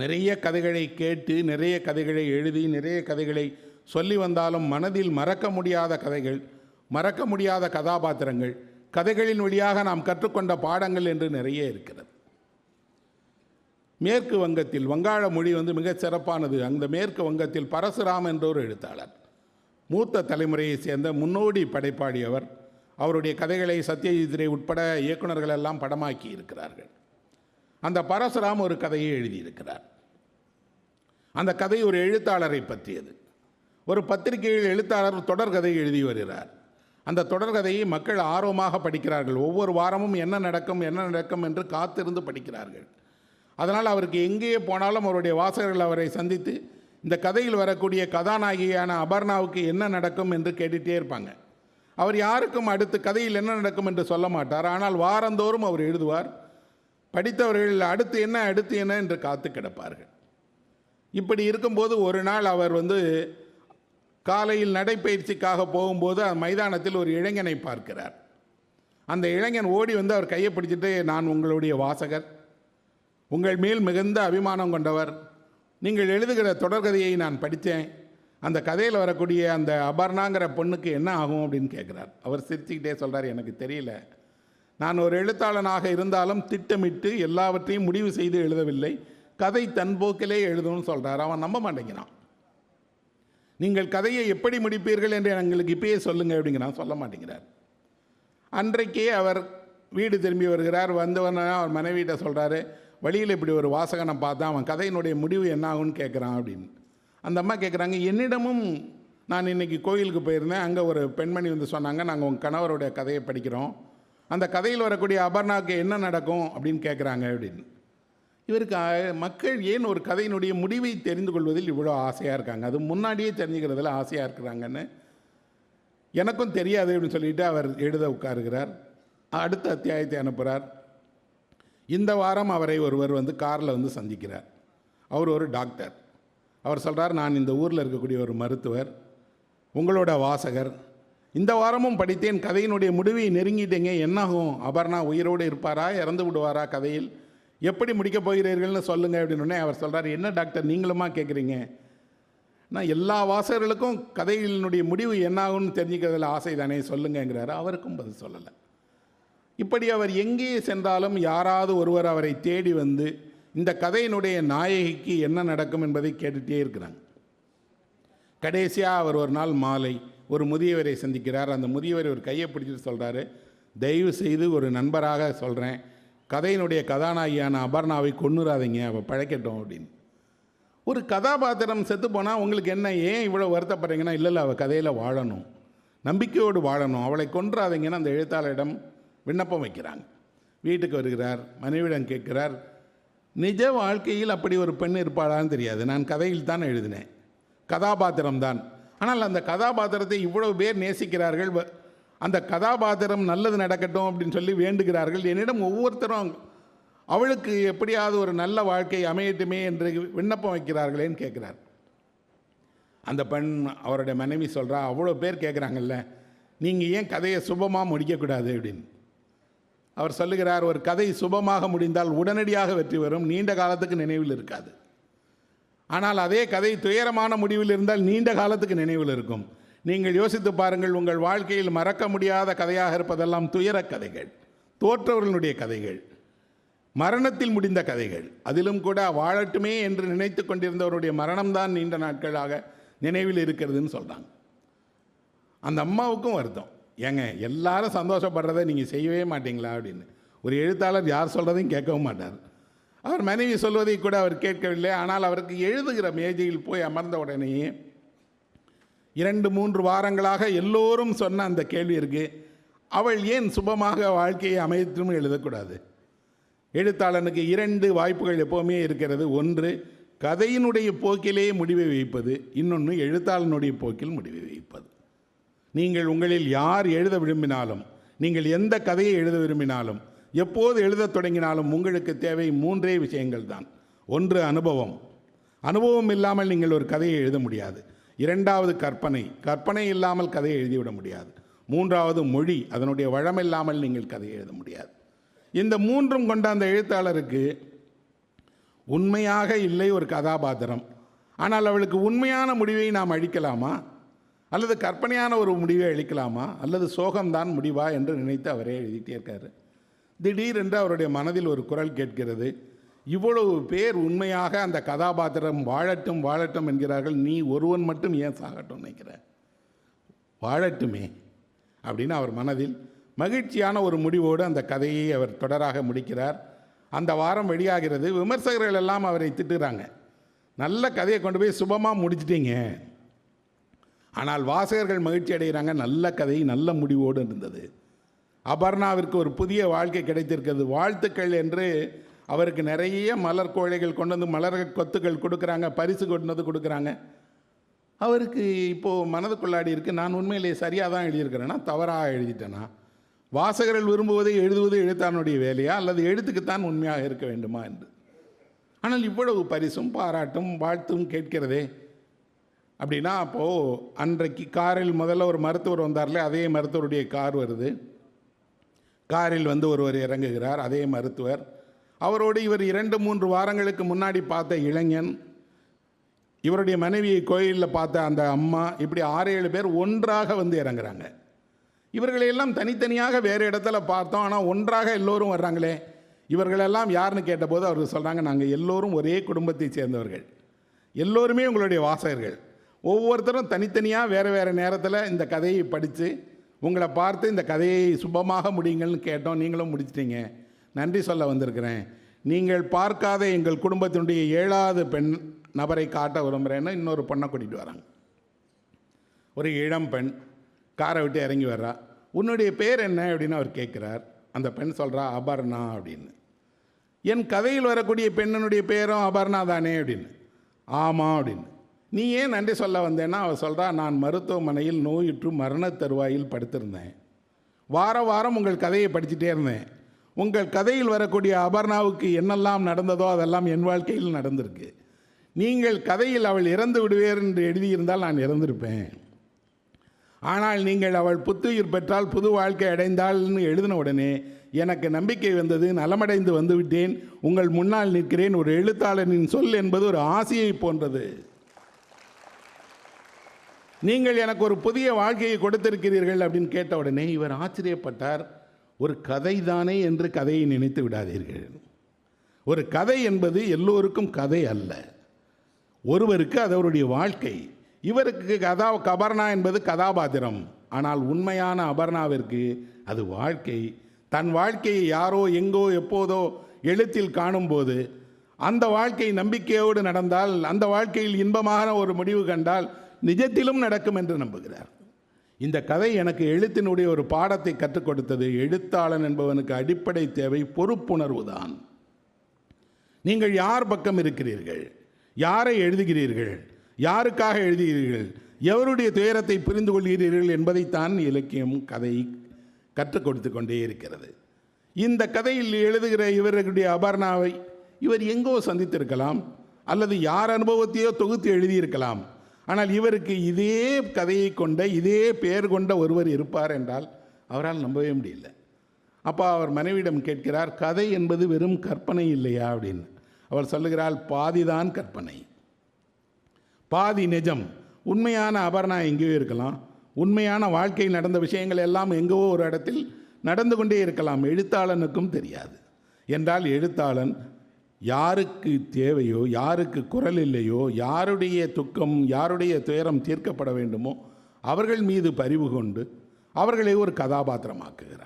நிறைய கதைகளை கேட்டு நிறைய கதைகளை எழுதி நிறைய கதைகளை சொல்லி வந்தாலும் மனதில் மறக்க முடியாத கதைகள் மறக்க முடியாத கதாபாத்திரங்கள் கதைகளின் வழியாக நாம் கற்றுக்கொண்ட பாடங்கள் என்று நிறைய இருக்கிறது. மேற்கு வங்கத்தில் வங்காள மொழி வந்து மிகச் சிறப்பானது. அந்த மேற்கு வங்கத்தில் பரசுராம் என்ற ஒரு எழுத்தாளர் மூத்த தலைமுறையைச் சேர்ந்த முன்னோடி படைப்பாடியவர் அவருடைய கதைகளை சத்யஜித்ரே உட்பட இயக்குனர்கள் எல்லாம் படமாக்கி இருக்கிறார்கள். அந்த பரசுராம் ஒரு கதையை எழுதியிருக்கிறார். அந்த கதை ஒரு எழுத்தாளரை பற்றியது. ஒரு பத்திரிகையில் எழுத்தாளர் தொடர்கதை எழுதி வருகிறார். அந்த தொடர்கதையை மக்கள் ஆர்வமாக படிக்கிறார்கள். ஒவ்வொரு வாரமும் என்ன நடக்கும் என்ன நடக்கும் என்று காத்திருந்து படிக்கிறார்கள். அதனால் அவருக்கு எங்கேயே போனாலும் அவருடைய வாசகர்கள் அவரை சந்தித்து இந்த கதையில் வரக்கூடிய கதாநாயகியான அபர்ணாவுக்கு என்ன நடக்கும் என்று கேட்டுகிட்டே இருப்பாங்க. அவர் யாருக்கும் அடுத்து கதையில் என்ன நடக்கும் என்று சொல்ல மாட்டார். ஆனால் வாரந்தோறும் அவர் எழுதுவார். படித்தவர்கள் அடுத்து என்ன அடுத்து என்ன என்று காத்து கிடப்பார்கள். இப்படி இருக்கும்போது ஒரு நாள் அவர் வந்து காலையில் நடைப்பயிற்சிக்காக போகும்போது அந்த மைதானத்தில் ஒரு இளைஞனை பார்க்கிறார். அந்த இளைஞன் ஓடி வந்து அவர் கையை பிடிச்சிட்டு நான் உங்களுடைய வாசகர். உங்கள் மேல் மிகுந்த அபிமானம் கொண்டவர். நீங்கள் எழுதுகிற தொடர்கதையை நான் படித்தேன். அந்த கதையில் வரக்கூடிய அந்த அபர்ணாங்கிற பொண்ணுக்கு என்ன ஆகும்? அப்படின்னு கேட்குறார். அவர் சிரிச்சுக்கிட்டே சொல்கிறார் எனக்கு தெரியல. நான் ஒரு எழுத்தாளனாக இருந்தாலும் திட்டமிட்டு எல்லாவற்றையும் முடிவு செய்து எழுதவில்லை. கதை தன் போக்கிலே எழுதணும்னு சொல்கிறார் அவன் நம்ப மாட்டேங்கிறான். நீங்கள் கதையை எப்படி முடிப்பீர்கள் என்று எங்களுக்கு இப்பயே சொல்லுங்கள் அப்படிங்கிறான் சொல்ல மாட்டேங்கிறார். அன்றைக்கே அவர் வீடு திரும்பி வருகிறார். வந்தவன அவர் மனைவியிட்ட சொல்கிறாரு வழியில் இப்படி ஒரு வாசகனை பார்த்தா அவன் கதையினுடைய முடிவு என்ன ஆகும்னு கேட்குறான் அப்படின்னு. அந்த அம்மா கேட்குறாங்க என்னிடமும் நான் இன்னைக்கு கோயிலுக்கு போயிருந்தேன். அங்கே ஒரு பெண்மணி வந்து சொன்னாங்க நாங்கள் உங்கள் கணவருடைய கதையை படிக்கிறோம். அந்த கதையில் வரக்கூடிய அபர்ணாவுக்கு என்ன நடக்கும் அப்படின்னு கேட்குறாங்க அப்படின்னு. இவருக்கு மக்கள் ஏன் ஒரு கதையினுடைய முடிவை தெரிந்து கொள்வதில் இவ்வளோ ஆசையாக இருக்காங்க? அது முன்னாடியே தெரிஞ்சுக்கிறதுல ஆசையாக இருக்கிறாங்கன்னு எனக்கும் தெரியாது அப்படின்னு சொல்லிட்டு அவர் எழுத உட்காருகிறார். அடுத்த அத்தியாயத்தை அனுப்புகிறார் இந்த வாரம் அவரை ஒருவர் வந்து காரில் வந்து சந்திக்கிறார். அவர் ஒரு டாக்டர். அவர் சொல்கிறார் நான் இந்த ஊரில் இருக்கக்கூடிய ஒரு மருத்துவர். உங்களோட வாசகர். இந்த வாரமும் படித்தேன். கதையினுடைய முடிவை நெருங்கிட்டீங்க. என்னாகும்? அபர்ணா உயிரோடு இருப்பாரா? இறந்து விடுவாரா கதையில்? எப்படி முடிக்கப் போகிறீர்கள்னு சொல்லுங்கள் அப்படின்னு அவர் சொல்கிறார் என்ன டாக்டர் நீங்களுமா கேட்குறீங்க நான் எல்லா வாசகர்களுக்கும் கதைகளினுடைய முடிவு என்னாகும்னு தெரிஞ்சுக்கிறதுல ஆசை தானே சொல்லுங்கங்கிறாரு. அவருக்கும் பதில் சொல்லலை. இப்படி அவர் எங்கே சென்றாலும் யாராவது ஒருவர் அவரை தேடி வந்து இந்த கதையினுடைய நாயகிக்கு என்ன நடக்கும் என்பதை கேட்டுகிட்டே இருக்கிறாங்க. கடைசியாக அவர் ஒரு நாள் மாலை ஒரு முதியவரை சந்திக்கிறார். அந்த முதியவர் ஒரு கையை பிடிச்சிட்டு சொல்கிறாரு தயவு செய்து ஒரு நண்பராக சொல்கிறேன் கதையினுடைய கதாநாயகியான அபர்ணாவை கொன்னுறாதீங்க அவள் பழைக்கட்டும் அப்படின்னு. ஒரு கதாபாத்திரம் செத்து போனால் உங்களுக்கு என்ன ஏன் இவ்வளோ வருத்தப்படுறீங்கன்னா இல்லை இல்லை அவள் கதையில் வாழணும். நம்பிக்கையோடு வாழணும். அவளை கொன்றாதீங்கன்னு அந்த எழுத்தாளரிடம் விண்ணப்பம் வைக்கிறாங்க. வீட்டுக்கு வருகிறார் மனைவிடம் கேட்கிறார் நிஜ வாழ்க்கையில் அப்படி ஒரு பெண் இருப்பாளான்னு தெரியாது. நான் கதையில் தான் எழுதினேன். கதாபாத்திரம்தான். ஆனால் அந்த கதாபாத்திரத்தை இவ்வளவு பேர் நேசிக்கிறார்கள் வ- அந்த கதாபாத்திரம் நல்லது நடக்கட்டும் அப்படின்னு சொல்லி வேண்டுகிறார்கள். என்னிடம் ஒவ்வொருத்தரும் அவளுக்கு எப்படியாவது ஒரு நல்ல வாழ்க்கை அமையட்டுமே என்று விண்ணப்பம் வைக்கிறார்களேன்னு கேட்குறார். அந்த பெண் அவருடைய மனைவி சொல்கிறா அவ்வளோ பேர் கேட்குறாங்கல்ல நீங்கள் ஏன் கதையை சுபமாக முடிக்கக்கூடாது? அப்படின்னு. அவர் சொல்லுகிறார் ஒரு கதை சுபமாக முடிந்தால் உடனடியாக வெற்றி வரும் நீண்ட காலத்துக்கு நினைவில் இருக்காது. ஆனால் அதே கதை துயரமான முடிவில் இருந்தால் நீண்ட காலத்துக்கு நினைவில் இருக்கும். நீங்கள் யோசித்து பாருங்கள் உங்கள் வாழ்க்கையில் மறக்க முடியாத கதையாக இருப்பதெல்லாம் துயரக் கதைகள் தோற்றவர்களுடைய கதைகள் மரணத்தில் முடிந்த கதைகள். அதிலும் கூட வாழட்டுமே என்று நினைத்து கொண்டிருந்தவருடைய மரணம்தான் நீண்ட நாட்களாக நினைவில் இருக்கிறதுன்னு சொல்கிறாங்க அந்த அம்மாவுக்கும் வருத்தம். ஏங்க எல்லாரும் சந்தோஷப்படுறதை நீங்கள் செய்யவே மாட்டீங்களா அப்படின்னு. ஒரு எழுத்தாளர் யார் சொல்கிறதையும் கேட்கவும் மாட்டார். அவர் மனைவி சொல்வதை கூட அவர் கேட்கவில்லை. ஆனால் அவருக்கு எழுதுகிற மேஜையில் போய் அமர்ந்த உடனேயே இரண்டு மூன்று வாரங்களாக எல்லோரும் சொன்ன அந்த கேள்வி இருக்கு. அவள் ஏன் சுபமாக வாழ்க்கையை அமைத்தும் எழுதக்கூடாது? எழுத்தாளனுக்கு இரண்டு வாய்ப்புகள் எப்போவுமே இருக்கிறது. ஒன்று கதையினுடைய போக்கிலேயே முடிவை வைப்பது. இன்னொன்று எழுத்தாளனுடைய போக்கில் முடிவை வைப்பது. நீங்கள் உங்களில் யார் எழுத விரும்பினாலும் நீங்கள் எந்த கதையை எழுத விரும்பினாலும் எப்போது எழுதத் தொடங்கினாலும் உங்களுக்கு தேவை மூன்றே விஷயங்கள் தான் ஒன்று அனுபவம். அனுபவம் இல்லாமல் நீங்கள் ஒரு கதையை எழுத முடியாது. இரண்டாவது கற்பனை. கற்பனை இல்லாமல் கதையை எழுதிவிட முடியாது. மூன்றாவது மொழி. அதனுடைய வளம் இல்லாமல் நீங்கள் கதையை எழுத முடியாது. இந்த மூன்றும் கொண்ட அந்த எழுத்தாளருக்கு உண்மையாக இல்லை ஒரு கதாபாத்திரம். ஆனால் அவளுக்கு உண்மையான முடிவை நாம் அழிக்கலாமா அல்லது கற்பனையான ஒரு முடிவை அளிக்கலாமா? அல்லது சோகம்தான் முடிவா என்று நினைத்து அவரே எழுதிட்டே இருக்காரு. திடீரென்று அவருடைய மனதில் ஒரு குரல் கேட்கிறது. இவ்வளவு பேர் உண்மையாக அந்த கதாபாத்திரம் வாழட்டும் வாழட்டும் என்கிறார்கள். நீ ஒருவன் மட்டும் ஏன் சாகட்டும் நினைக்கிற? வாழட்டுமே அப்படின்னு அவர் மனதில் மகிழ்ச்சியான ஒரு முடிவோடு அந்த கதையை அவர் தொடராக முடிக்கிறார். அந்த வாரம் வெளியாகிறது. விமர்சகர்கள் எல்லாம் அவரை திட்டுறாங்க. நல்ல கதையை கொண்டு போய் சுபமாக முடிச்சிட்டீங்க. ஆனால் வாசகர்கள் மகிழ்ச்சி அடைகிறாங்க. நல்ல கதை நல்ல முடிவோடு இருந்தது. அபர்ணாவிற்கு ஒரு புதிய வாழ்க்கை கிடைத்திருக்கிறது. வாழ்த்துக்கள் என்று அவருக்கு நிறைய மலர் கோழைகள் கொண்டு வந்து மலர் கொத்துக்கள் கொடுக்குறாங்க பரிசு கொண்டு வந்து கொடுக்குறாங்க. அவருக்கு இப்போது மனதுக்குள்ளாடி இருக்குது நான் உண்மையிலேயே சரியாக தான் எழுதியிருக்கிறேன்னா தவறாக எழுதிட்டேனா? வாசகர்கள் விரும்புவதை எழுதுவது எழுத்தானுடைய வேலையா? அல்லது எழுத்துக்குத்தான் உண்மையாக இருக்க வேண்டுமா என்று? ஆனால் இவ்வளவு பரிசும் பாராட்டும் வாழ்த்தும் கேட்கிறதே. அப்படின்னா அப்போது அன்றைக்கு காரில் முதல்ல ஒரு மருத்துவர் வந்தார்ல அதே மருத்துவருடைய கார் வருது. காரில் வந்து ஒருவர் இறங்குகிறார் அதே மருத்துவர். அவரோடு இவர் இரண்டு மூன்று வாரங்களுக்கு முன்னாடி பார்த்த இளைஞன் இவருடைய மனைவியை கோயிலில் பார்த்த அந்த அம்மா இப்படி ஆறு ஏழு பேர் ஒன்றாக வந்து இறங்குறாங்க. இவர்களையெல்லாம் தனித்தனியாக வேறு இடத்துல பார்த்தோம் ஆனால் ஒன்றாக எல்லோரும் வர்றாங்களே. இவர்களெல்லாம் யாருன்னு கேட்டபோது அவர் சொல்கிறாங்க நாங்கள் எல்லோரும் ஒரே குடும்பத்தை சேர்ந்தவர்கள். எல்லோருமே உங்களுடைய வாசகர்கள். ஒவ்வொருத்தரும் தனித்தனியாக வேறு வேறு நேரத்தில் இந்த கதையை படித்து உங்களை பார்த்து இந்த கதையை சுபமாக முடியுங்கள்னு கேட்டோம். நீங்களும் முடிச்சிட்டீங்க. நன்றி சொல்ல வந்திருக்கிறேன். நீங்கள் பார்க்காத எங்கள் குடும்பத்தினுடைய ஏழாவது பெண் நபரை காட்ட விரும்புகிறேன்னு இன்னொரு பொண்ணை கூட்டிகிட்டு வராங்க. ஒரு இளம் பெண் காரை விட்டு இறங்கி வர்றா. உன்னுடைய பேர் என்ன? அப்படின்னு அவர் கேட்குறார். அந்த பெண் சொல்கிறா அபர்ணா அப்படின்னு. என் கதையில் வரக்கூடிய பெண்ணினுடைய பேரும் அபர்ணா தானே அப்படின்னு. ஆமாம் அப்படின்னு. நீ ஏன் நன்றி சொல்ல வந்தேன்னா அவள் சொல்கிறா நான் மருத்துவமனையில் நோயுற்று மரணத் தருவாயில் படுத்திருந்தேன். வார வாரம் உங்கள் கதையை படிச்சுட்டே இருந்தேன். உங்கள் கதையில் வரக்கூடிய அபர்ணாவுக்கு என்னெல்லாம் நடந்ததோ அதெல்லாம் என் வாழ்க்கையில் நடந்திருக்கு. நீங்கள் கதையில் அவள் இறந்து விடுவேர் என்று எழுதியிருந்தால் நான் இறந்திருப்பேன். ஆனால் நீங்கள் அவள் புத்துயிர் பெற்றால் புது வாழ்க்கை அடைந்தாள்னு எழுதின உடனே எனக்கு நம்பிக்கை வந்தது நலமடைந்து வந்துவிட்டேன். உங்கள் முன்னால் நிற்கிறேன். ஒரு எழுத்தாளனின் சொல் என்பது ஒரு ஆசையை போன்றது. நீங்கள் எனக்கு ஒரு புதிய வாழ்க்கையை கொடுத்திருக்கிறீர்கள் அப்படின்னு கேட்ட உடனே இவர் ஆச்சரியப்பட்டார். ஒரு கதை தானே என்று கதையை நினைத்து விடாதீர்கள். ஒரு கதை என்பது எல்லோருக்கும் கதை அல்ல. ஒருவருக்கு அது அவருடைய வாழ்க்கை. இவருக்கு கதா கபர்ணா என்பது கதாபாத்திரம். ஆனால் உண்மையான அபர்ணாவிற்கு அது வாழ்க்கை. தன் வாழ்க்கையை யாரோ எங்கோ எப்போதோ எழுத்தில் காணும்போது அந்த வாழ்க்கை நம்பிக்கையோடு நடந்தால் அந்த வாழ்க்கையில் இன்பமான ஒரு முடிவு கண்டால் நிஜத்திலும் நடக்கும் என்று நம்புகிறார். இந்த கதை எனக்கு எழுத்தினுடைய ஒரு பாடத்தை கற்றுக் கொடுத்தது. எழுத்தாளன் என்பவனுக்கு அடிப்படை தேவை பொறுப்புணர்வு தான். நீங்கள் யார் பக்கம் இருக்கிறீர்கள்? யாரை எழுதுகிறீர்கள்? யாருக்காக எழுதுகிறீர்கள்? எவருடைய துயரத்தை புரிந்து கொள்கிறீர்கள் என்பதைத்தான் இலக்கியம் கதை கற்றுக் கொடுத்து கொண்டே இருக்கிறது. இந்த கதையில் எழுதுகிற இவர்களுடைய அபர்ணாவை இவர் எங்கோ சந்தித்திருக்கலாம் அல்லது யார் அனுபவத்தையோ தொகுத்து எழுதியிருக்கலாம். ஆனால் இவருக்கு இதே கதையை கொண்ட இதே பெயர் கொண்ட ஒருவர் இருப்பார் என்றால் அவரால் நம்பவே முடியல. அப்போ அவர் மனைவியிடம் கேட்கிறார் கதை என்பது வெறும் கற்பனை இல்லையா? அப்படின்னு. அவர் சொல்லுகிறாள் பாதிதான் கற்பனை. பாதி நிஜம். உண்மையான அபர்ணா எங்கேயோ இருக்கலாம். உண்மையான வாழ்க்கையில் நடந்த விஷயங்கள் எல்லாம் எங்கோ ஒரு இடத்தில் நடந்து கொண்டே இருக்கலாம். எழுத்தாளனுக்கும் தெரியாது. என்றால் எழுத்தாளன் யாருக்கு தேவையோ யாருக்கு குரல் இல்லையோ யாருடைய துக்கம் யாருடைய துயரம் தீர்க்கப்பட வேண்டுமோ அவர்கள் மீது பரிவு கொண்டு அவர்களை ஒரு கதாபாத்திரமாக்குகிறார்.